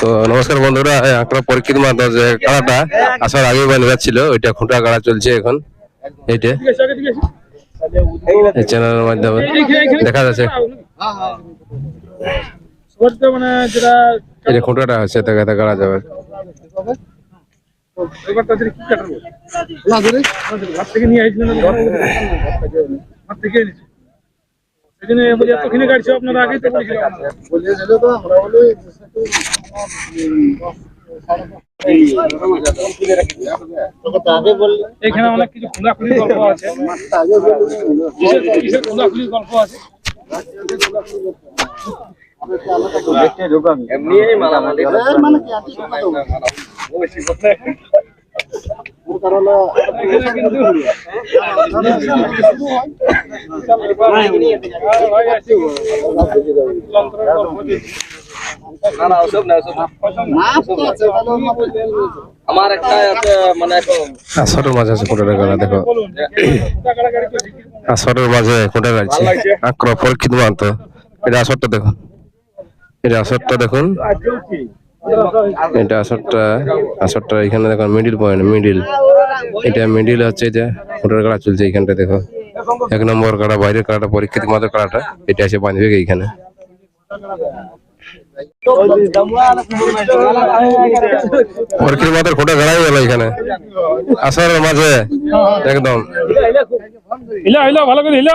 তো নমস্কার বন্ধুরা এই আঁকড়া পরীক্ষিত মাত্র যে কাড়াটা আসার আগে বানিয়ে যাচ্ছিল ওইটা খুঁটা কাড়া চলছে এখন। এইটা। এই চ্যানেলের মাধ্যমে। দেখা যাচ্ছে। খুঁটাটা হচ্ছে দেখাতে কাড়া যাবে। থেকে নিয়ে থেকে বলি এতখানি গাড়ি ছিল আপনারা আগেই তো বলেছিলাম এখানে অনেক কিছু খোলাখুলি গল্প আছে। খোলাখুলি গল্প আছে? এখানে আছে যন্ত্রের গল্প দিয়েছি। মানে মাঝে আছে দেখো। গাড়ি মাঝে মাত্র এটা আসরটা দেখুন এটা আসরটা দেখুন। এটা আসরটা আসরটা এখানে দেখুন মিডিল পয়েন্ট মিডিল এটা মিডিল হচ্ছে এটা মোটর কাড়া চলছে এইখানটা দেখো। এক নম্বর কাড়া বাইরের কাড়াটা পরীক্ষিত মাত্র কাড়াটা এটা এসে বাঁধবে এইখানে। পরীক্ষিত মাত্র খোটা গাড়াই গেল এখানে আসরের মাঝে একদম। হিলা হিলা ভালো করে হিলা।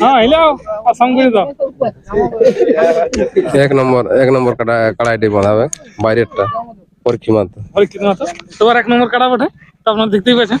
হ্যাঁ আর দাও। এক নম্বর এক নম্বর কাটা কাড়াইটি বাঁধাবে বাইরেরটা পরীক্ষিত মাত্র তোমার এক নম্বর কাটা বটে আপনার দেখতেই পাচ্ছেন।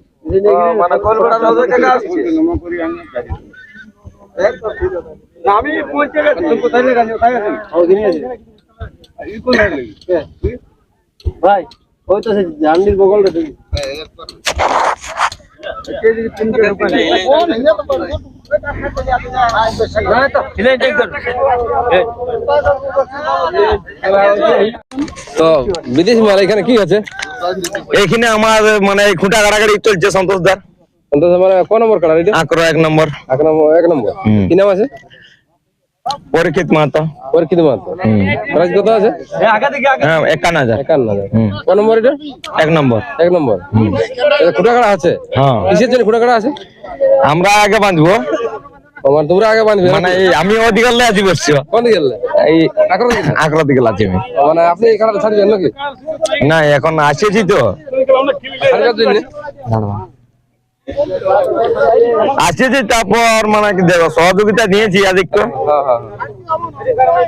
মানে আমি পৌঁছে গেছি কোথায় ভাই ওই তো সে জান্ডির বগলটা দেখি তো বিদেশি মাল এখানে কি আছে এইখানে আমার মানে খুঁটা গাড়াগাড়ি চলছে সন্তোষ সন্তোষদার অন্তত মানে ক নম্বর কাড়া এটা? আঁকড়ো এক নম্বর। এক নম্বর এক নম্বর। কি নাম আছে? পরীক্ষিত মাহাতো। পরীক্ষিত মাত্র প্রাইস কত আছে? হ্যাঁ একান্ন হাজার। একান্ন হাজার। হুম। ক নম্বর এটা? এক নম্বর। এক নম্বর। এটা খুঁটা কাড়া আছে? হ্যাঁ। কিসের জন্য খুঁটা কাড়া আছে? আমরা আগে বাঁধবো। আমার তোমরা আগে বানবে মানে আমি ওদিকে আছি বসছি। কোন দিকে এই কাকর দিকে? আমি। মানে আপনি খেলাটা ছাড়বেন নাকি? না এখন আসেছি তো। আসেছি তারপর মানে দেখো সহযোগিতা নিয়েছি আদিক তো হ্যাঁ হ্যাঁ হ্যাঁ।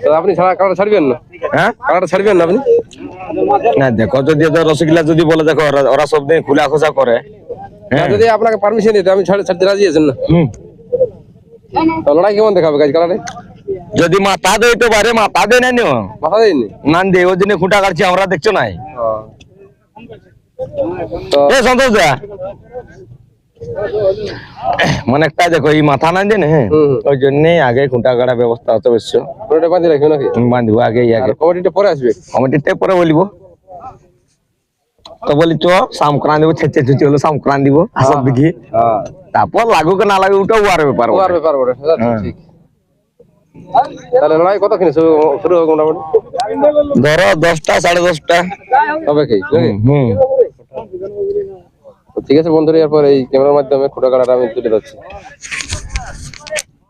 তো আপনি ছাড়া ছাড়বেন না? হ্যাঁ? কাড়াটা ছাড়বেন না আপনি? না দেখো যদি রসগোল্লা যদি বলে দেখো ওরা- সব দিন খোলা খোঁজা করে হ্যাঁ। যদি আপনাকে পারমিশন দিতে আমি ছাড়তে রাজি আছেন না? লড়াই কেমন দেখাবে গাছ কাড়াটা যদি মাথা দেয় তো বাইরে মাথা দেয় না মাথা দেয়নি? না দে ওই দিনে খুঁটা কাটছি আমরা দেখছ নাই। এ সন্তোষ দা। মানে একটা দেখো এই মাথা না দেন হ্যাঁ। ওই জন্য আগে খুঁটা কাটা ব্যবস্থা হতে অবশ্য। পুরোটা বাঁধি রাখবে নাকি? বাঁধবো আগে আগে। কমিটিটা পরে আসবে? কমিটিতে পরে বলিব। তো বলি চ সংক্রান্ত দিব ছেচে ছুচি হলো সংক্রান্ত দিব আসব দেখি হ্যাঁ। তারপর লাগুক না লাগুক ওটা ওয়ার ব্যাপার ওয়ার। ব্যাপার বটে হ্যাঁ। ঠিক। তাহলে লড়াই কত কিনে শুরু হবে মোটামুটি। ধরো দশটা সাড়ে দশটা। তবে কি? হুম ঠিক আছে বন্ধুরা এরপর এই ক্যামেরার মাধ্যমে খোটা কাটাটা আমি তুলে যাচ্ছি